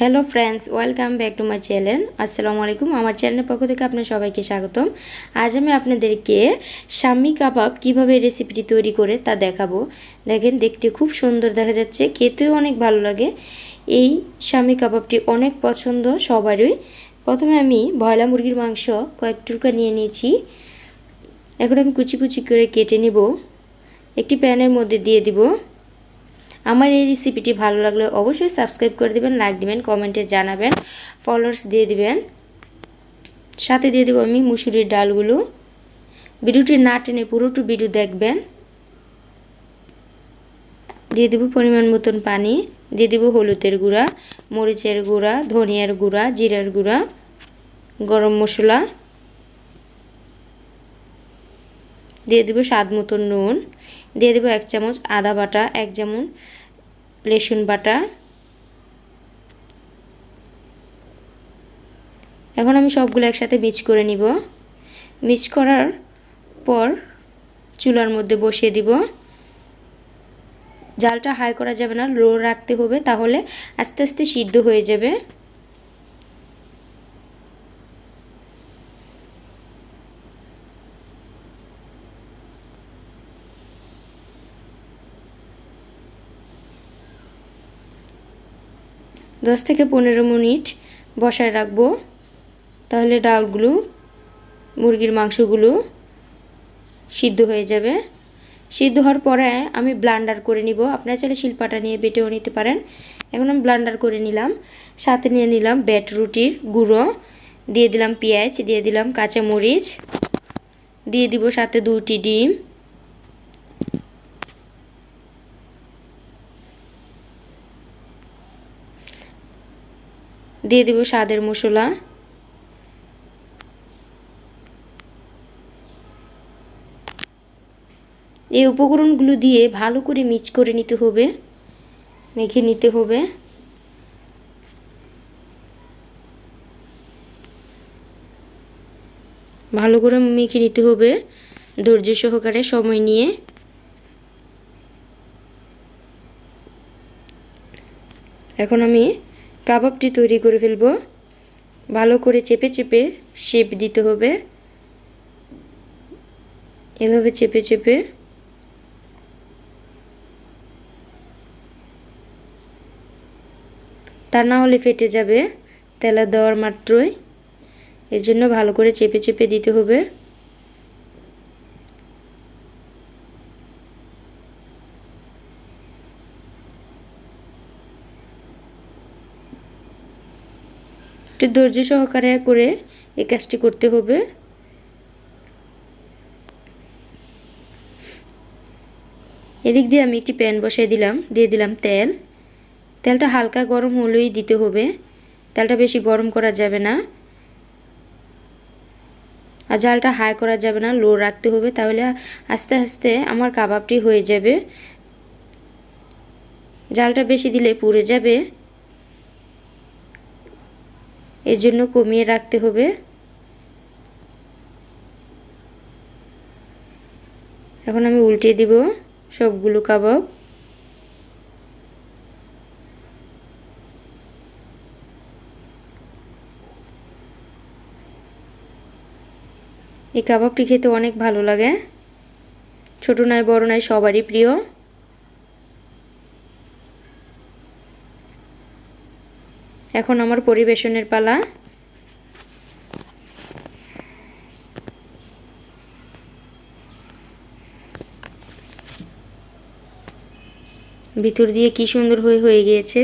Hello friends welcome back to my channel আসসালামু আলাইকুম আমার চ্যানেলের পক্ষ থেকে আপনার সবাইকে স্বাগতম। আজ আমি আপনাদেরকে শামি কাবাব কীভাবে রেসিপিটি তৈরি করে তা দেখাবো। দেখেন, দেখতে খুব সুন্দর দেখা যাচ্ছে, খেতেও অনেক ভালো লাগে। এই শামি কাবাবটি অনেক পছন্দ সবারই। প্রথমে আমি ভয়লা মুরগির মাংস কয়েক টুকরা নিয়ে নিয়েছি। এখন আমি কুচি কুচি করে কেটে নিব। একটি প্যানের মধ্যে দিয়ে দিব। আমার এই রেসিপিটি ভালো লাগলে অবশ্যই সাবস্ক্রাইব করে দেবেন লাইক দিবেন কমেন্টে জানাবেন ফলোয়ার্স দিয়ে দিবেন। সাথে দিয়ে দেবো আমি মুসুরির ডালগুলো। ভিডিওটি না টেনে পুরোটু ভিডিও দেখবেন। দিয়ে দেবো পরিমাণ মতন পানি। দিয়ে দেবো হলুদের গুঁড়া, মরিচের গুঁড়া, ধনিয়ার গুঁড়া, জিরার গুঁড়া, গরম মশলা। দিয়ে দেবো স্বাদ মতন নুন, দিয়ে দেবো এক চামচ আদা বাটা, এক চামচ রসুন বাটা। এখন আমি সবগুলো একসাথে মিক্স করে নিব। মিক্স করার পর চুলার মধ্যে বসিয়ে দিব। জালটা হাই করা যাবে না, লো রাখতে হবে, তাহলে আস্তে আস্তে সিদ্ধ হয়ে যাবে। দশ থেকে পনেরো মিনিট বসায় রাখব। তাহলে ডালগুলো, মুরগির মাংসগুলো সিদ্ধ হয়ে যাবে। সিদ্ধ হওয়ার পরে আমি ব্লান্ডার করে নিব। আপনারা চাইলে শিলপাটা নিয়ে বেটেও নিতে পারেন। এখন আমি ব্লান্ডার করে নিলাম। সাথে নিয়ে নিলাম ব্যাট রুটির গুঁড়ো। দিয়ে দিলাম পেঁয়াজ, দিয়ে দিলাম কাঁচা মরিচ দিয়ে দিব সাথে দুটি ডিম। দিয়ে দিব স্বাদের মশলা। এই উপকরণগুলো দিয়ে ভালো করে মিক্স করে নিতে হবে, মেখে নিতে হবে। ভালো করে মেখে নিতে হবে ধৈর্য সহকারে সময় নিয়ে। এখন আমি কাবাবটি তৈরি করে ফেলব। ভালো করে চেপে চেপে শেপ দিতে হবে। এভাবে চেপে চেপে। তা না হলে ফেটে যাবে। তেলা দেওয়ার মাত্রই। এর জন্য ভালো করে চেপে চেপে দিতে হবে। একটু ধৈর্য সহকারে করে এই কাজটি করতে হবে। এদিক দিয়ে আমি একটি প্যান বসাই দিলাম, দিয়ে দিলাম তেল। তেলটা হালকা গরম হলেই দিতে হবে। তেলটা বেশি গরম করা যাবে না। আর জালটা হাই করা যাবে না, লো রাখতে হবে, তাহলে আস্তে আস্তে আমার কাবাবটি হয়ে যাবে। জালটা বেশি দিলে পুড়ে যাবে। এর জন্য কমিয়ে রাখতে হবে। এখন আমি উল্টে দিব সবগুলো কাবাব। এই কাবাবটি খেতে অনেক ভালো লাগে। ছোট নয়, বড় নয়, সবারই প্রিয়। এখন আমার পরিবেশনের পালা। ভিতর দিয়ে কি সুন্দর হয়ে হয়ে গিয়েছে।